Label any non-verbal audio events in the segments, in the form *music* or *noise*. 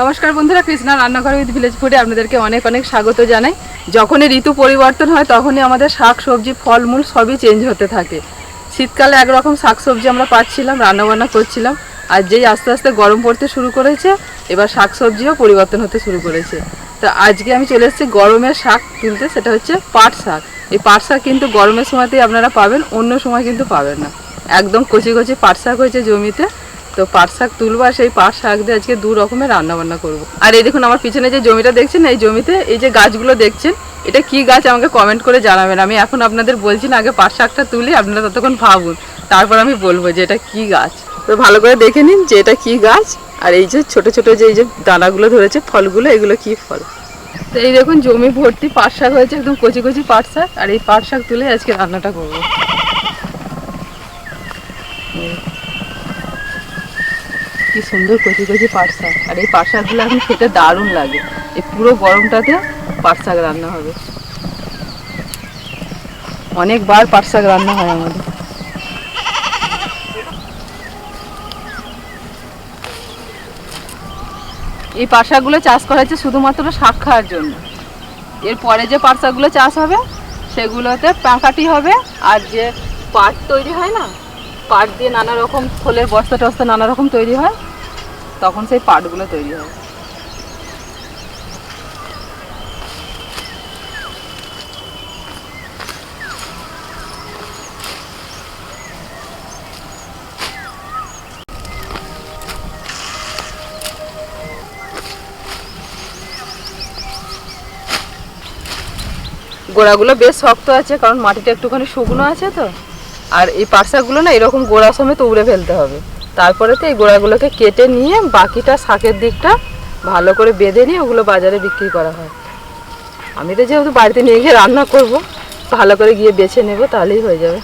নমস্কার বন্ধুরা, কৃষ্ণা রান্নাঘর উইথ ভিলেজ ফুডে আপনাদেরকে অনেক অনেক স্বাগত জানাই। যখনই ঋতু পরিবর্তন হয়, তখনই আমাদের শাক, সবজি, ফলমূল সবই চেঞ্জ হতে থাকে। শীতকালে একরকম শাক, সবজি আমরা পাচ্ছিলাম, রান্নাবান্না করছিলাম, আর যেই আস্তে আস্তে গরম পড়তে শুরু করেছে, এবার শাক, সবজিও পরিবর্তন হতে শুরু করেছে। তো আজকে আমি চলে এসেছি গরমের শাক তুলতে, সেটা হচ্ছে পাট শাক। এই পাট শাক কিন্তু গরমের সময়তেই আপনারা পাবেন, অন্য সময় কিন্তু পাবেন না। একদম কচি কচি পাট শাক হয়েছে জমিতে তো পাট শাক তুলবো আর সেই পাট শাক দিয়ে আজকে দু রকমের রান্না বান্না করব। আর এই দেখুন, আমার পিছনে যে জমিটা দেখছেন, এই জমিতে এই যে গাছগুলো দেখছেন, এটা কি গাছ আমাকে কমেন্ট করে জানাবেন। আমি এখন আপনাদের বলছি না, আগে পাট শাকটা তুলি, আপনারা ততক্ষণ ভাবুন। তারপর আমি বলব যে এটা কি গাছ। তো ভালো করে দেখে নিন যে এটা কি গাছ, আর এই যে ছোট ছোট যে এই যে দানাগুলো ধরেছে, ফলগুলো, এগুলো কি ফল? তো এই দেখুন, জমি ভর্তি পাট শাক হয়েছে, একদম কচি কচি পাট শাক, আর এই পাট শাক তুলে আজকে রান্নাটা করব। কি সুন্দর কচি কচি পাট শাক আর এই পাট শাকগুলো এখন খেতে দারুণ লাগে। এই পুরো গরমটাতে পাট শাক রান্না হবে। অনেকবার পাট শাক রান্না হয় আমাদের। এই পাট শাকগুলো চাষ করা হচ্ছে শুধুমাত্র শাক খাওয়ার জন্য। এরপরে যে পাট শাকগুলো চাষ হবে, সেগুলোতে পাঁকাটি হবে, আর যে পাট তৈরি হয় না, পাট দিয়ে নানা রকম খোলের বস্তা টস্তা নানা রকম তৈরি হয় তখন সেই পাটগুলো তৈরি হয়। গোড়াগুলো বেশ শক্ত আছে, কারণ মাটিটা একটুখানি শুকনো আছে তো। আর এই পার্সাগুলো না এরকম গোড়া সমেত উড়ে ফেলতে হবে। তারপরে তো এই গোড়াগুলোকে কেটে নিয়ে বাকিটা শাকের দিকটা ভালো করে বেঁধে নিয়ে ওগুলো বাজারে বিক্রি করা হয়। আমি তো যেহেতু বাড়িতে নিয়ে গিয়ে রান্না করব, ভালো করে গিয়ে বেছে নেব, তাহলেই হয়ে যাবে।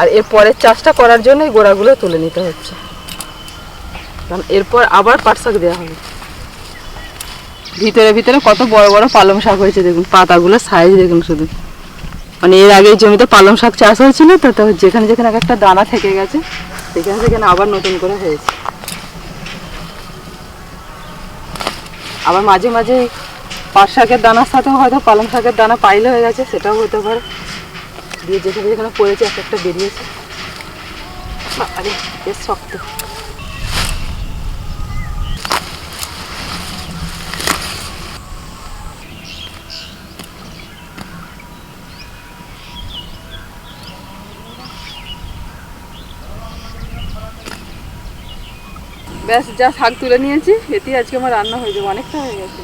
আর এর পরের চাষটা করার জন্য এই গোড়াগুলো তুলে নিতে হচ্ছে। কারণ এরপর আবার পাট শাক দেওয়া হবে। ভিতরে ভিতরে কত বড় বড় পালং শাক হয়েছে দেখুন, পাতাগুলো সাইজ দেখুন শুধু। মানে এর আগে জমিতে পালং শাক চাষ হয়েছিল, তো তো যেখানে যেখানে এক একটা দানা থেকে গেছে সেখানে সেখানে আবার নতুন করে হয়েছে। আবার মাঝে মাঝে পাট শাকের দানার সাথেও হয়তো পালং শাকের দানা পাইলে হয়ে গেছে, সেটাও হতে পারে। দিয়ে যেখানে যেখানে পড়েছে, এক একটা বেরিয়েছে। আরে, বেশ শক্ত। ব্যাস, যা শাক তুলে নিয়েছি, এতেই আজকে আমার রান্না হয়ে যাবে, অনেকটা হয়ে গেছে।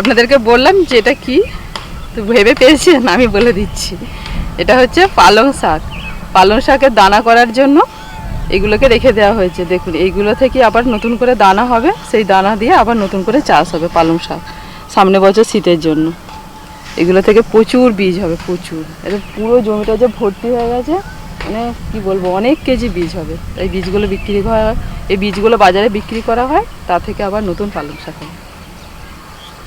আপনাদেরকে বললাম যে এটা কি? তো ভেবে পেয়েছেন, আমি বলে দিচ্ছি। এটা হচ্ছে পালং শাক। পালং শাকের দানা করার জন্য এগুলোকে রেখে দেওয়া হয়েছে। দেখুন, এইগুলো থেকে আবার নতুন করে দানা হবে, সেই দানা দিয়ে আবার নতুন করে চাষ হবে পালং শাক। সামনে বছর শীতের জন্য। এগুলো থেকে প্রচুর বীজ হবে, প্রচুর। এটা পুরো জমিটা যে ভর্তি হয়ে গেছে মানে কি বলব, অনেক কেজি বীজ হবে। এই বীজগুলো বিক্রি করা হয়, এই বীজগুলো বাজারে বিক্রি করা হয়, তা থেকে আবার নতুন পালং শাক হয়।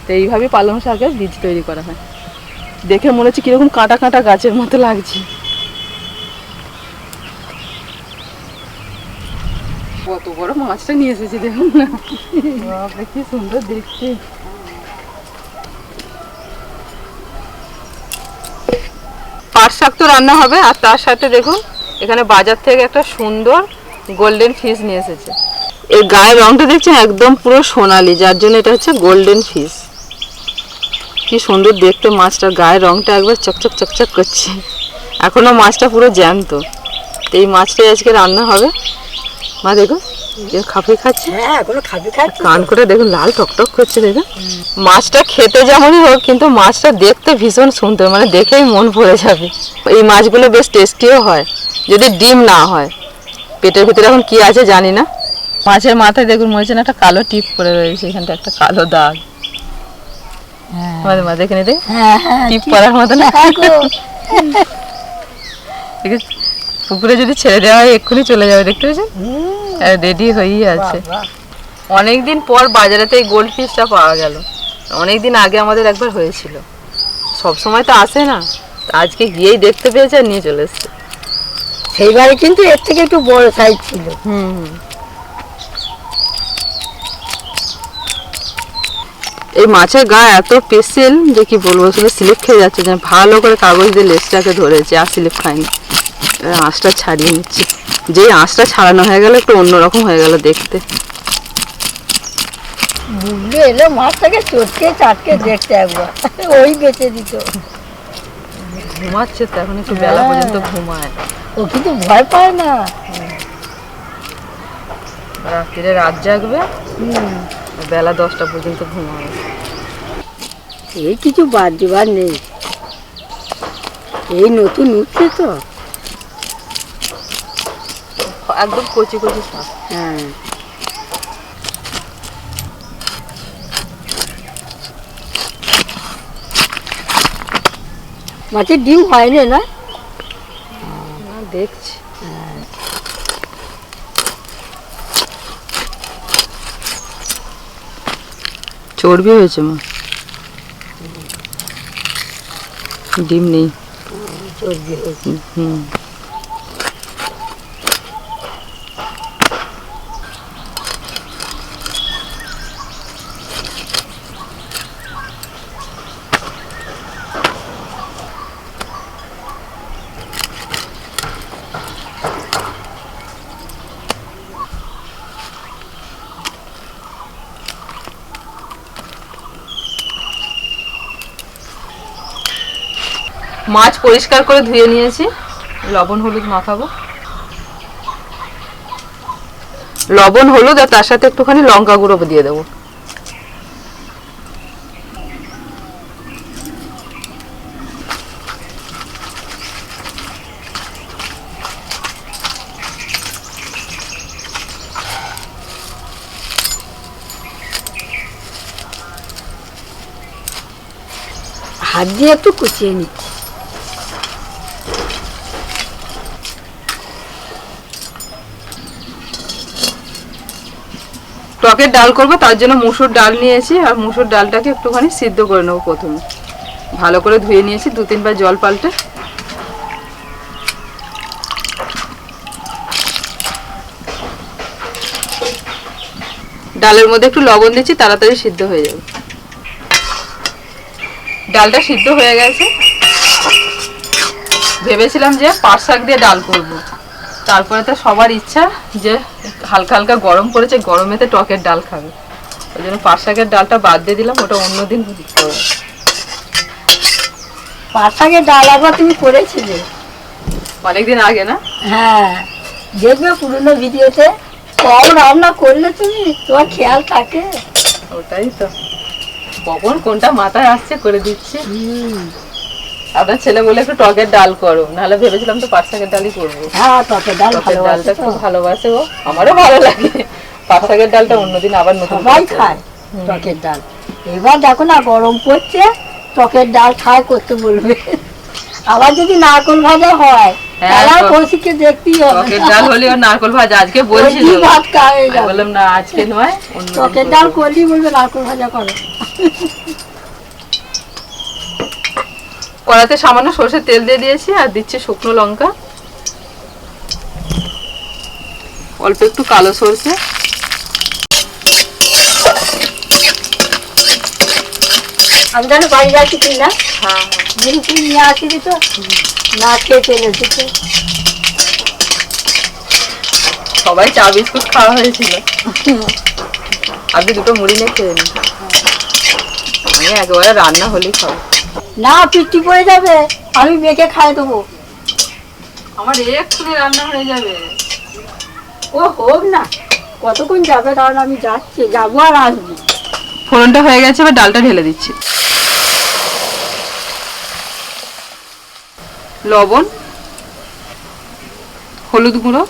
তো এইভাবে পালং শাকের বীজ তৈরি করা হয়। দেখে মনে হচ্ছে কীরকম কাঁটা কাঁটা গাছের মতো লাগছে। কত বড় মাছটা নিয়ে এসেছি দেখুন কি সুন্দর দেখতে। পাট শাক তো রান্না হবে, আর তার সাথে দেখুন, এখানে বাজার থেকে একটা সুন্দর গোল্ডেন ফিশ নিয়ে এসেছে। এর গায়ের রংটা দেখছেন একদম পুরো সোনালি, যার জন্য এটা হচ্ছে গোল্ডেন ফিশ কি সুন্দর দেখতে মাছটার গায়ের রংটা একবার চকচক চকচক করছে। এখনও মাছটা পুরো জ্যান্ত। তো এই মাছটাই আজকে রান্না হবে। মা, দেখুন। খাপি খাচ্ছে? হ্যাঁ এখনও খাচ্ছি। কান করে দেখুন লাল টকটক করছে দেখুন মাছটা খেতে যেমনই হোক কিন্তু মাছটা দেখতে ভীষণ সুন্দর মানে দেখেই মন ভরে যাবে। এই মাছগুলো বেশ টেস্টিও হয় যদি ডিম না হয়। পেটের ভিতরে এখন কি আছে জানি না। মাছের মাথায় দেখুন মনে হচ্ছে না একটা কালো টিপ করে রয়েছে এখানটা একটা কালো দাগ। মাঝে দেখে নিতে? হ্যাঁ হ্যাঁ টিপ করার মতো না। দেখে পুকুরে যদি ছেড়ে দেওয়া হয় এক্ষুনি চলে যাবে দেখতে পেয়েছেন? রেডি হয়েই আছে। অনেকদিন পর বাজারেতে এই গোল্ড ফিশটা পাওয়া গেল। অনেকদিন আগে আমাদের একবার হয়েছিল। সব সময় তো আসে না। আজকে গিয়েই দেখতে পেয়েছে আর নিয়ে চলে এসছে। সেইবারে কিন্তু এর থেকে একটু বড় সাইজ ছিল। হুম। এই মাছের গা এত পেসেল যে কি বলব শুধু স্লিপ খেয়ে যাচ্ছে। যে ভালো করে কাগজ দিয়ে লেজটাকে ধরেছে আর স্লিপ খায়নি। আঁশটা ছাড়িয়ে নিচ্ছি। যেই আঁশটা ছাড়ানো হয়ে গেল একটু অন্যরকম হয়ে গেল দেখতে। বুঝলে এলো মাছটাকে চটকে চাটকে দেখতে একবার। ওই বেঁচে দিত। ঘুমাচ্ছে তো এখন একটু বেলা পর্যন্ত ঘুমায়। ও কিন্তু ভয় পায় না। রাত্রিরে রাত জাগবে বেলা দশটা পর্যন্ত ঘুমাবে। এই কিছু বাদ দেবার নেই। এই নতুন উঠছে তো। একদম কচি কচি শাক। হ্যাঁ মাছের ডিম হয়নি না? না, দেখছি। চর্বি হয়েছে মা। ডিম নেই। চর্বি হয়েছে। হুম। মাছ পরিষ্কার করে ধুয়ে নিয়েছি। লবণ, হলুদ মাখাবো। লবণ, হলুদ আর তার সাথে একটুখানি লঙ্কা গুঁড়ো দিয়ে দেবো। হাত দিয়ে একটু কুচিয়ে নিচ্ছি টকের ডাল করব, তার জন্য মুসুর ডাল নিয়েছি, আর মুসুর ডালটাকে একটুখানি সিদ্ধ করে নেব প্রথমে। ভালো করে ধুয়ে নিয়েছি, দু তিনবার জল পাল্টে। ডালের মধ্যে একটু লবণ দিচ্ছি, তাড়াতাড়ি সিদ্ধ হয়ে যাবে। ডালটা সিদ্ধ হয়ে গেছে। ভেবেছিলাম যে পাট শাক দিয়ে ডাল করব। তারপরে তো সবার ইচ্ছা যে হালকা হালকা গরম পড়েছে গরমেতে টকের ডাল খাবে। ওই জন্য পাট শাকের ডালটা বাদ দিয়ে দিলাম ওটা অন্যদিন করব। পাট শাকের ডাল একবার তুমি করেছিলে? অনেকদিন আগে না? হ্যাঁ দেখবে পুরনো ভিডিওতে। কম রান্না করলে তুমি তোমার খেয়াল থাকে। ওটাই তো। কখন কোনটা মাথায় আসছে করে দিচ্ছি। আপনার ছেলে বলে একটু টকের ডাল করো নাহলে ভেবেছিলাম তো পাট শাকের ডালই করব। হ্যাঁ তত ডাল টকের ডালটা খুব ভালোবাসে ও আমারও ভালো লাগে। পাট শাকের ডালটা অন্যদিন আবার নতুন সবাই করব। খায় টকের ডাল। এবার দেখো না গরম পড়ছে টকের ডাল খায় করতে বলবে। আবার যদি নারকল ভাজা হয় হ্যাঁ, তাহলে কৌশিককে দেখতেই হবে। টকের ডাল হলে ওর নারকল ভাজা। আজকে বলছিল। ভাত বললাম না আজকে নয় টকের ডাল করলেই বলবে নারকল ভাজা করো। কড়াতে সামান্য সর্ষের তেল দিয়ে দিয়েছি আর দিচ্ছি শুকনো লঙ্কা। অল্প একটু কালো সর্ষে। আমি জানো বাড়ি যাচ্ছি কি না? হ্যাঁ। জিনিস নিয়ে আসিনি তো? না খেয়ে চলে এসেছে। সবাই চা বিস্কুট খাওয়া হয়েছিল। আপনি দুটো মুড়ি নিয়ে খেয়ে নিন আমি একেবারে রান্না হলেই খাব। না পিঠি পড়ে যাবে। আমি মেখে খাই দেবো। আমার এক্ষুনি রান্না হয়ে যাবে। ও হোক না কতক্ষণ যাবে কারণ আমি যাচ্ছি যাব আর আসব। ফোড়নটা হয়ে গেছে এবার ডালটা ঢেলে দিচ্ছি। লবণ হলুদ গুঁড়ো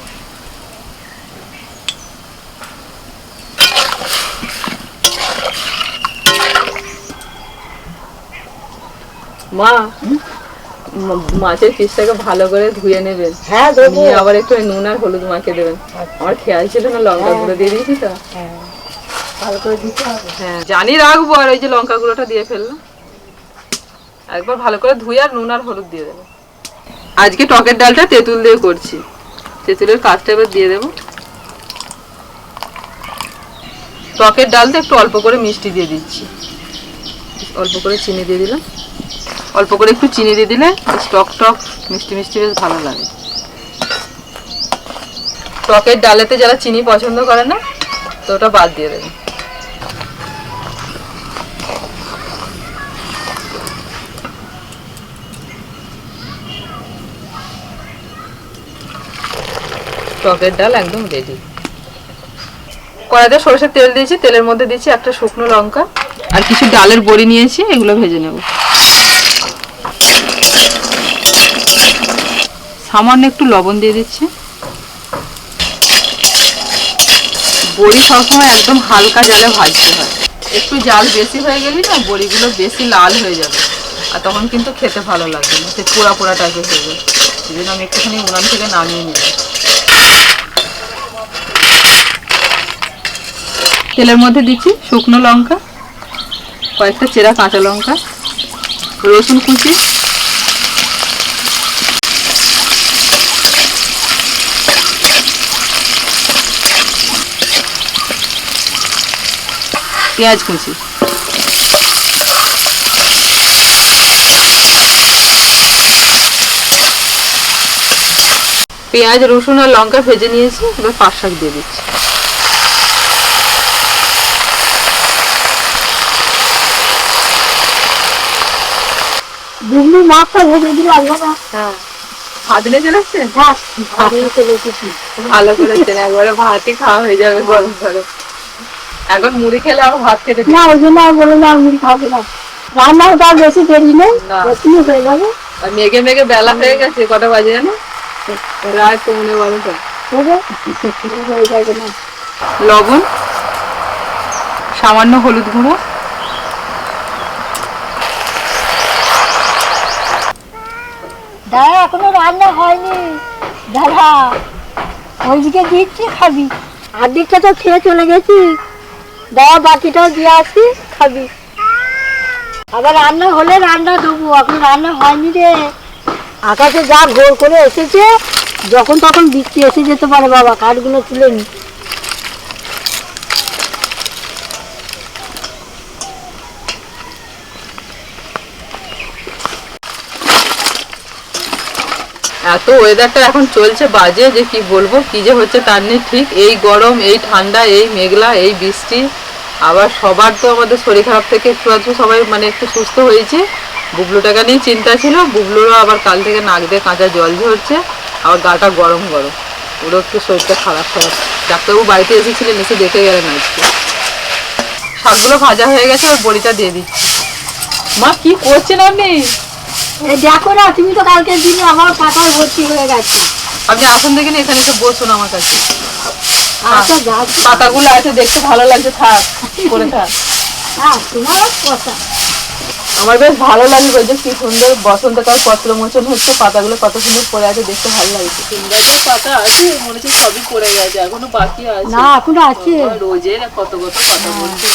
মা মাছের পিসটাকে ভালো করে ধুয়ে নেবেন। হ্যাঁ নিয়ে আবার একটু নুন আর হলুদ মাখিয়ে দেবেন। আমার খেয়াল ছিল না লঙ্কা গুঁড়ো দিয়ে দিয়েছি তো। হ্যাঁ হ্যাঁ জানি রাখব আর ওই যে লঙ্কা গুঁড়োটা দিয়ে ফেললাম। একবার ভালো করে ধুয়ে আর নুন আর হলুদ দিয়ে দেবো। আজকে টকের ডালটা তেঁতুল দিয়ে করছি। তেঁতুলের কাজটা এবার দিয়ে দেবো। টকের ডালটা একটু অল্প করে মিষ্টি দিয়ে দিচ্ছি। অল্প করে চিনি দিয়ে দিলাম। অল্প করে একটু চিনি দিয়ে দিলে টক টক মিষ্টি মিষ্টি বেশ ভালো লাগে। টকের ডালেতে যারা চিনি পছন্দ করে না, তো ওটা বাদ দিয়ে দেবে। টকের ডাল একদম রেডি কড়াইতে সরষের তেল দিয়েছি, তেলের মধ্যে দিয়েছি একটা শুকনো লঙ্কা। আর কিছু ডালের বড়ি নিয়েছি, এগুলো ভেজে নেব। সামান্য একটু লবণ দিয়ে দিচ্ছি। বড়ি সবসময় একদম হালকা জালে ভাজতে হয়। একটু জাল বেশি হয়ে গেলে না বড়িগুলো বেশি লাল হয়ে যাবে। আর তখন কিন্তু খেতে ভালো লাগবে না, সে পোড়া পোড়া টাইপের হয়ে যাবে। এই জন্য আমি একটুখানি উনান থেকে নামিয়ে নিলাম। তেলের মধ্যে দিচ্ছি শুকনো লঙ্কা, কয়েকটা চেরা কাঁচা লঙ্কা, রসুন কুচি পেঁয়াজ কুচি। পেঁয়াজ রসুন আর লঙ্কা ভেজে নিয়েছি এবার পাঁচ শাক দিয়ে দিচ্ছি। মাছটা ভেজে দিলে হ্যাঁ। ভাত চলে এসেছি? ভালো করেছেন একবারে ভাতই খাওয়া হয়ে যাবে গরম গরম। এখন মুড়ি খেলে আমার ভাত খেতে না ওই জন্য আমি বললাম না মুড়ি খাব না। রান্নাও তার বেশি দেরি নেই না। হয়ে যাবে। আর মেঘে মেঘে বেলা হয়ে গেছে কটা বাজে জানো? রাত পৌনে বারোটা। হয়ে যাবে না। লবণ সামান্য হলুদ গুঁড়ো। দাদা এখনও রান্না হয়নি। দাদা ওইদিকে দিচ্ছি খাবি। আর দিকটা তো খেয়ে চলে গেছি। দাদা বাকিটাও দিয়ে আসি, খাবি। আবার রান্না হলে রান্না দেবো, এখন রান্না হয়নি রে। আকাশে যা ঘোর করে এসেছে, যখন তখন বৃষ্টি এসে যেতে পারে বাবা, কাঠগুলো তুলে নি। এত ওয়েদারটা এখন চলছে বাজে, যে কি বলব, কি যে হচ্ছে তার নেই ঠিক এই গরম, এই ঠান্ডা, এই মেঘলা, এই বৃষ্টি। আবার সবার তো আমাদের শরীর খারাপ থেকে একটু আধটু সবাই মানে একটু সুস্থ হয়েছে। বুবলুটাকে নিয়ে চিন্তা ছিল বুবলুরও আবার কাল থেকে নাক দিয়ে কাঁচা জল ঝরছে আবার গাটা গরম গরম। ওরও একটু শরীরটা খারাপ খারাপ। ডাক্তারবাবু বাড়িতে এসেছিলেন এসে দেখে গেলেন আজকে। শাকগুলো ভাজা হয়ে গেছে আর বড়িটা দিয়ে দিচ্ছি। মা কি করছেন আপনি? দেখো না তুমি তো কালকে দিনে আমার পাতায় ভর্তি হয়ে গেছে। আপনি আসুন দেখেন এখানে এসে বসুন আমার কাছে। পাতাগুলো আছে দেখতে ভালো লাগছে থাক করে থাক। হ্যাঁ তোমার কথা আমার বেশ ভালো লাগে ওই যে কি সুন্দর বসন্তকাল পত্র মোচন হচ্ছে পাতাগুলো কত সুন্দর পড়ে আছে দেখতে ভালো লাগছে। পাতা আছে মনে হচ্ছে সবই পড়ে গেছে এখনও বাকি আছে। না এখনও আছে। রোজের কত কত পাতা পড়ছে।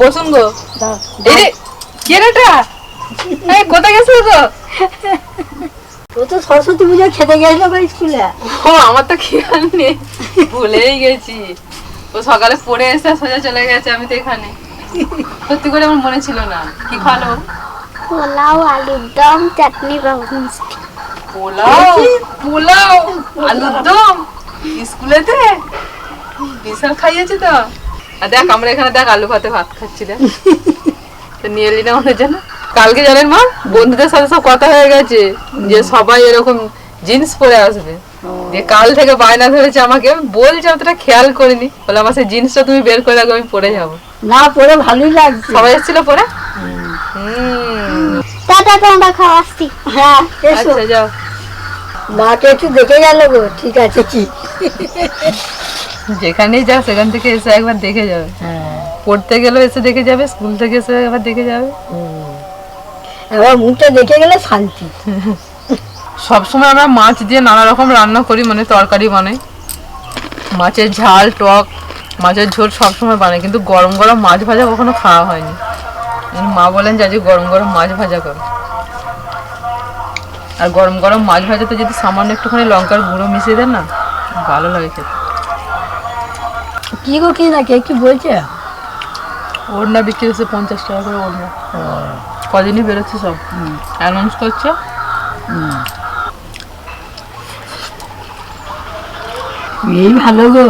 বসুন গো। এই কে রে কোথায় গেছিল তো? ও তো সরস্বতী পুজো খেতে গেছিল স্কুলে। ও আমার তো খেয়াল নেই। ভুলেই গেছি। ও সকালে পড়ে এসে সোজা চলে গেছে আমি তো এখানে। সত্যি করে আমার মনে ছিল না। কি খালো? পোলাও আলুর দম চাটনি বাবু পোলাও পোলাও আলুর দম। স্কুলেতে? বিশাল খাইয়েছে তো। আর দেখ আমরা এখানে দেখ আলু ভাতে ভাত খাচ্ছি দেখ। তো নিয়ে এলি না ওদের জন্য? কালকে জানেন মা? বন্ধুদের সাথে সব কথা হয়ে গেছে যে সবাই এরকম জিন্স পরে আসবে। দিয়ে কাল থেকে বায়না ধরেছে আমাকে আমি বলছি অতটা খেয়াল করিনি। বলে আমার সেই জিন্সটা তুমি বের করে রাখো আমি পরে যাব। না পরে ভালোই লাগছে। সবাই এসেছিল পরে? টাটা তোমরা খাওয়া আসছি। হ্যাঁ আচ্ছা যাও। মাকে একটু দেখে গেল গো ঠিক আছে। কি *laughs* যেখানেই যাও সেখান থেকে এসে একবার দেখে যাবে। হ্যাঁ। পড়তে গেলেও এসে দেখে যাবে স্কুল থেকে এসে একবার দেখে যাবে। এবার মুখটা দেখে গেলে শান্তি। সবসময় আমরা মাছ দিয়ে নানা রকম রান্না করি মানে তরকারি বানাই। মাছের ঝাল টক মাছের ঝোল সবসময় বানাই কিন্তু গরম গরম মাছ ভাজা কখনো খাওয়া হয়নি। মা বলেন যে গরম গরম মাছ ভাজা করো। আর গরম গরম মাছ ভাজাতে যদি সামান্য একটুখানি লঙ্কার গুঁড়ো মিশিয়ে দেন না ভালো লাগে খেতে। কি গো কি না কে কি বলছে? ওড়না বিক্রি হচ্ছে পঞ্চাশ টাকা করে ওড়না। কদিনই বেরোচ্ছে সব। অ্যানাউন্স করছে। এই ভালো গো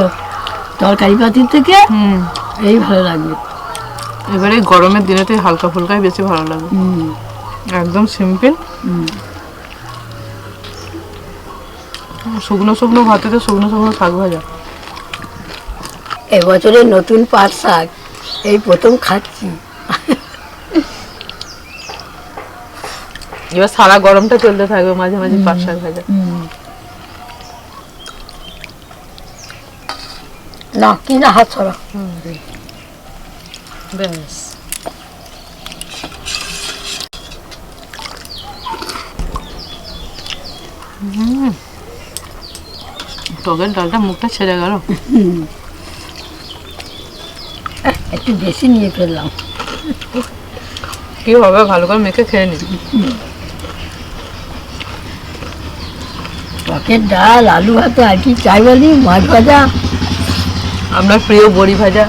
তরকারি পাতির থেকে হুম। এই ভালো লাগবে। এবারে গরমের দিনেতে হালকা ফুলকাই বেশি ভালো লাগে। একদম সিম্পল হুম। শুকনো শুকনো ভাতে তো শুকনো শুকনো শাক ভাজা। এবছরের নতুন পাট শাক এই প্রথম খাচ্ছি। এবার সারা গরমটা চলতে থাকবে মাঝে মাঝে পাট শাক ভাজা। না কি না হাত ছড়া ব্যাস। টকের ডালটা মুখটা ছেড়ে গেল। একটু বেশি নিয়ে ফেললাম। কি হবে ভালো করে মেখে খেয়ে নি টকের ডাল আলু ভাতে আর কি চাই বলি মাছ ভাজা। আপনার প্রিয় বড়ি ভাজা।